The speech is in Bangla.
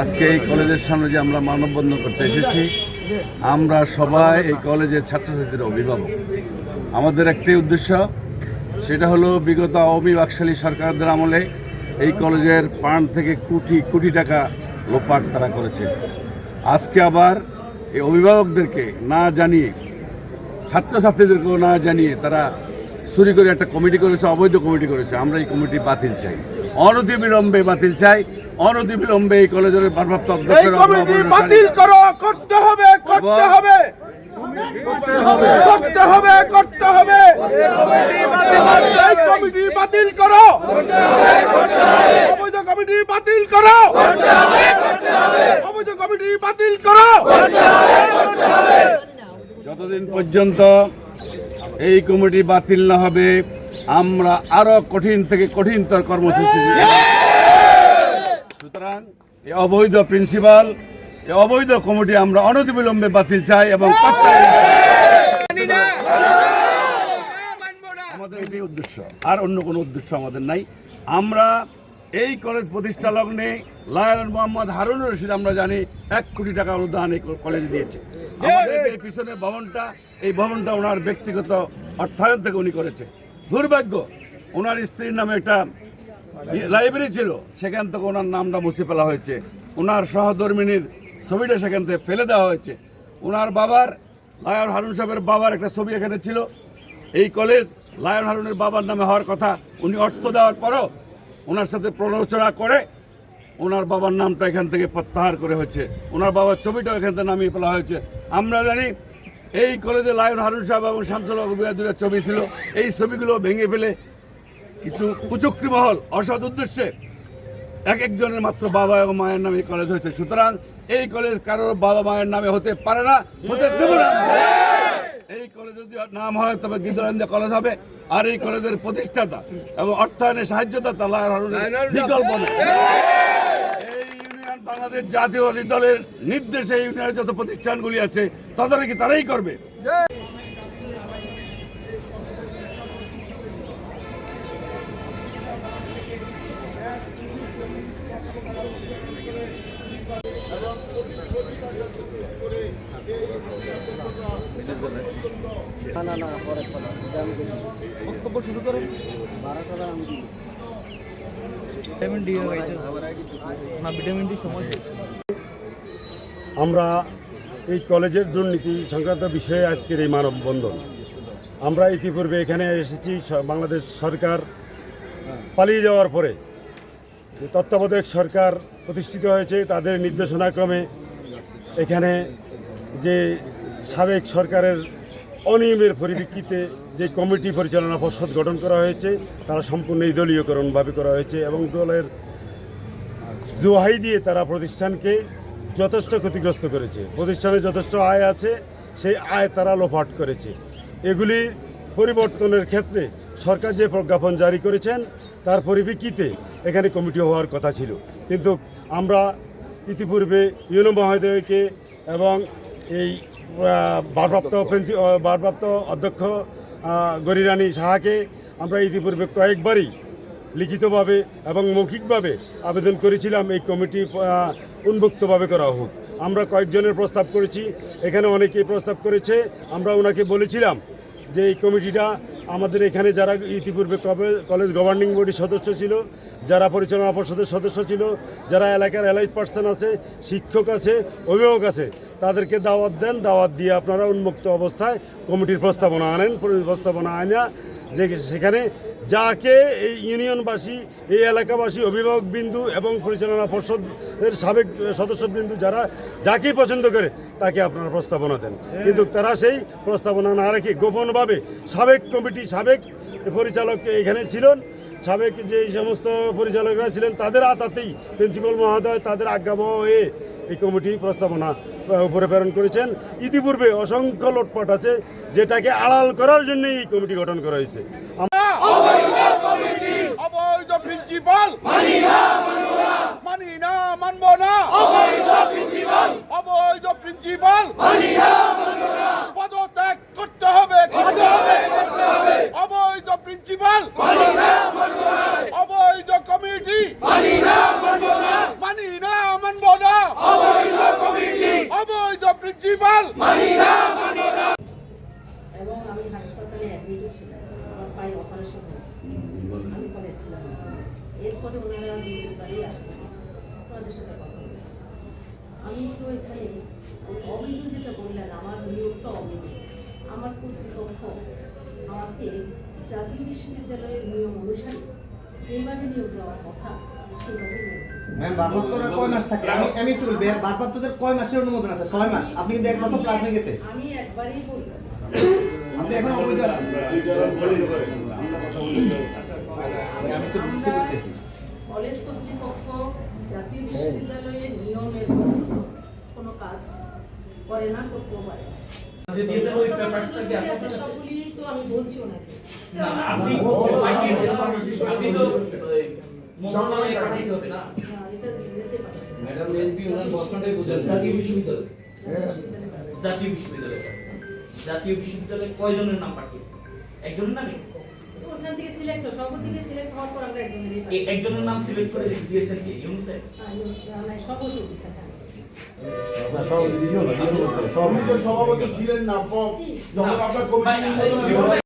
আজকে এই কলেজের সামনে যে আমরা মানববন্ধন করতে এসেছি, আমরা সবাই এই কলেজের ছাত্রছাত্রীদের অভিভাবক। আমাদের একটাই উদ্দেশ্য, সেটা হলো বিগত আওয়ামী বাকশালী সরকারদের আমলে এই কলেজের পান থেকে কোটি কোটি টাকা লোপাট তারা করেছে। আজকে আবার এই অভিভাবকদেরকে না জানিয়ে, ছাত্রছাত্রীদেরকেও না জানিয়ে তারা চুরি করে একটা কমিটি করেছে, অবৈধ কমিটি করেছে। আমরা এই কমিটি বাতিল চাই। অনতিবিলম্বে বাতিল চাই অনতিবিলম্বে এই কলেজের ভারপ্রাপ্ত অধ্যক্ষের কমিটি বাতিল করো করতে হবে করতে হবে। করতে হবে করতে হবে। কমিটি বাতিল করো। অবৈধ কমিটি বাতিল করো। অবৈধ কমিটি বাতিল করো। যতদিন পর্যন্ত এই কমিটি বাতিল না হবে আমরা আরও কঠিন থেকে কঠিনতর কর্মসূচি সুতরাং এই অবৈধ প্রিন্সিপাল এই অবৈধ কমিটি আমরা অনতিবিলম্বে বাতিল চাই এবং আমাদের এটাই উদ্দেশ্য। আর অন্য কোনো উদ্দেশ্য আমাদের নাই। আমরা এই কলেজ প্রতিষ্ঠা লগ্নে লায়ন মোহাম্মদ হারুনুর রশিদ, আমরা জানি, এক কোটি টাকা অনুদান এই কলেজে দিয়েছে। আমাদের যে পিছনের ভবনটা, এই ভবনটা ওনার ব্যক্তিগত অর্থায়ন থেকে উনি করেছে। দুর্ভাগ্য, ওনার স্ত্রীর নামে একটা লাইব্রেরি ছিল, সেখান থেকে ওনার নামটা মুছে ফেলা হয়েছে। ওনার সহধর্মিনীর ছবিটা সেখান থেকে ফেলে দেওয়া হয়েছে। ওনার বাবার, লায়ন হারুন সাহেবের বাবার একটা ছবি এখানে ছিল। এই কলেজ লায়ন হারুনের বাবার নামে হওয়ার কথা উনি অর্থ দেওয়ার পরও ওনার সাথে প্ররোচনা করে ওনার বাবার নামটা এখান থেকে প্রত্যাহার করে হয়েছে। ওনার বাবার ছবিটাও এখান থেকে নামিয়ে ফেলা হয়েছে। আমরা জানি এই কলেজে লায়ন হারুন সাহেব এবং শামসুল দুটা ছবি ছিল। এই ছবিগুলো ভেঙে ফেলে কিছু কুচক্রি মহল অসৎ উদ্দেশ্যে এক একজনের মাত্র বাবা এবং মায়ের নামে এই কলেজ হয়েছে। সুতরাং এই কলেজ কারোর বাবা মায়ের নামে হতে পারে না হতে দেব না। এই কলেজ যদি নাম হয় তবে গিদ্দারান্দা কলেজ হবে। আর এই কলেজের প্রতিষ্ঠাতা এবং অর্থায়নের সাহায্যদাতা লায়ন হারুনের বিকল্প নেই। বাংলাদেশ জাতীয়বাদী দলের নির্দেশে ইউনিয়নের যত প্রতিষ্ঠানগুলি আছে, তদারকি তারাই করবে। না না না বক্তব্য শুরু করেন বারো টাকা আমি আমরা এই কলেজের দুর্নীতি সংক্রান্ত বিষয়ে আজকের এই মানববন্ধন। আমরা ইতিপূর্বে এখানে এসেছি বাংলাদেশ সরকার পালিয়ে যাওয়ার পরে যে তত্ত্বাবধায়ক সরকার প্রতিষ্ঠিত হয়েছে, তাদের নির্দেশনাক্রমে এখানে যে সাবেক সরকারের অনিয়মের পরিপ্রেক্ষিতে যে কমিটি পরিচালনা পর্ষদ গঠন করা হয়েছে, তারা সম্পূর্ণই দলীয়করণভাবে করা হয়েছে এবং দলের দোহাই দিয়ে তারা প্রতিষ্ঠানকে যথেষ্ট ক্ষতিগ্রস্ত করেছে। প্রতিষ্ঠানে যথেষ্ট আয় আছে, সেই আয় তারা লোপাট করেছে। এগুলি পরিবর্তনের ক্ষেত্রে সরকার যে প্রজ্ঞাপন জারি করেছেন, তার পরিপ্রেক্ষিতে এখানে কমিটি হওয়ার কথা ছিল। কিন্তু আমরা ইতিপূর্বে ইউনো মহোদয়কে এবং এই ভারপ্রাপ্ত ভারপ্রাপ্ত অধ্যক্ষ গরিরানী সাহাকে আমরা ইতিপূর্বে কয়েকবারই লিখিতভাবে এবং মৌখিকভাবে আবেদন করেছিলাম, এই কমিটি উন্মুক্তভাবে করা হোক। আমরা কয়েকজনের প্রস্তাব করেছি, এখানে অনেকেই প্রস্তাব করেছে, আমরা ওনাকে বলেছিলাম যে এই কমিটিটা আমাদের এখানে যারা ইতিপূর্বে কলেজ গভর্নিং বডির সদস্য ছিল যারা পরিচালনা পর্ষদের সদস্য ছিল, যারা এলাকার এলাইট পার্সন আছে, শিক্ষক আছে, অভিভাবক আছে, তাদেরকে দাওয়াত দেন। দাওয়াত দিয়ে আপনারা উন্মুক্ত অবস্থায় কমিটির প্রস্তাবনা আনেন প্রস্তাবনা আনা যে সেখানে যাকে এই ইউনিয়নবাসী, এই এলাকাবাসী, অভিভাবক বিন্দু এবং পরিচালনা পর্ষদের সাবেক সদস্যবৃন্দু যারা যাকেই পছন্দ করে, তাকে আপনারা প্রস্তাবনা দেন। কিন্তু তারা সেই প্রস্তাবনা না রেখে গোপনভাবে সাবেক কমিটি, সাবেক পরিচালক এখানে ছিলেন। সাবেক যে সমস্ত পরিচালকরা ছিলেন তাদের আতাতেই প্রিন্সিপাল মহোদয় তাদের আজ্ঞাবহ হয়ে এই কমিটি প্রস্তাবনা উপরে প্রেরণ করেছেন। ইতিপূর্বে অসংখ্য লোটপাট আছে যেটাকে আড়াল করার জন্য এই কমিটি গঠন করা হয়েছে। প্রিন্সিপাল মানি না মানি না। মানবো না অবৈধ প্রিন্সিপাল পদত্যাগ করতে হবে করতে হবে অবৈধ প্রিন্সিপাল অবৈধ কমিটি মানি না মানবো না আমি বলেছিলাম এরপরে ওনারা বাড়ি আসছেন আপনাদের সাথে কথা বলছি আমি তো এখানে অবৈধ যেটা বললেন আমার নিয়োগটা অবৈধ আমার কর্তৃপক্ষ আমাকে জাতীয় বিশ্ববিদ্যালয়ের নিয়ম অনুসারে যেভাবে নিয়োগ দেওয়ার কথা সেভাবে ম্যাম বারপাত্তরের কয় মাস থাকে আমি আমি একটু বলব বারপাত্তদের কয় মাসের অনুমোদন আছে ছয় মাস আপনি কিন্তু এক বছর প্লাস হয়ে গেছে আমি একবারেই বললাম আপনি এখন অবৈধ আছেন আমি তো বুঝতে কলেজ কর্তৃপক্ষ বিশ্ববিদ্যালয়ের নিয়মের কোনো কাজ করে না করতেও পারে জাতীয় বিশ্ববিদ্যালয় জাতীয় বিশ্ববিদ্যালয়ে কয়জনের নাম পাঠিয়েছে একজনের নামে ওখান থেকে সিলেক্ট সর্ব থেকে সিলেক্ট হওয়ার পর আমরা একজনেরই পাই। একজনের নাম সিলেক্ট করে দিয়েছেন কি ইউনুস সাহেব? হ্যাঁ, আমরা সভাপতি। তো সভাপতি ছিলেন না যখন আপনার কমিটি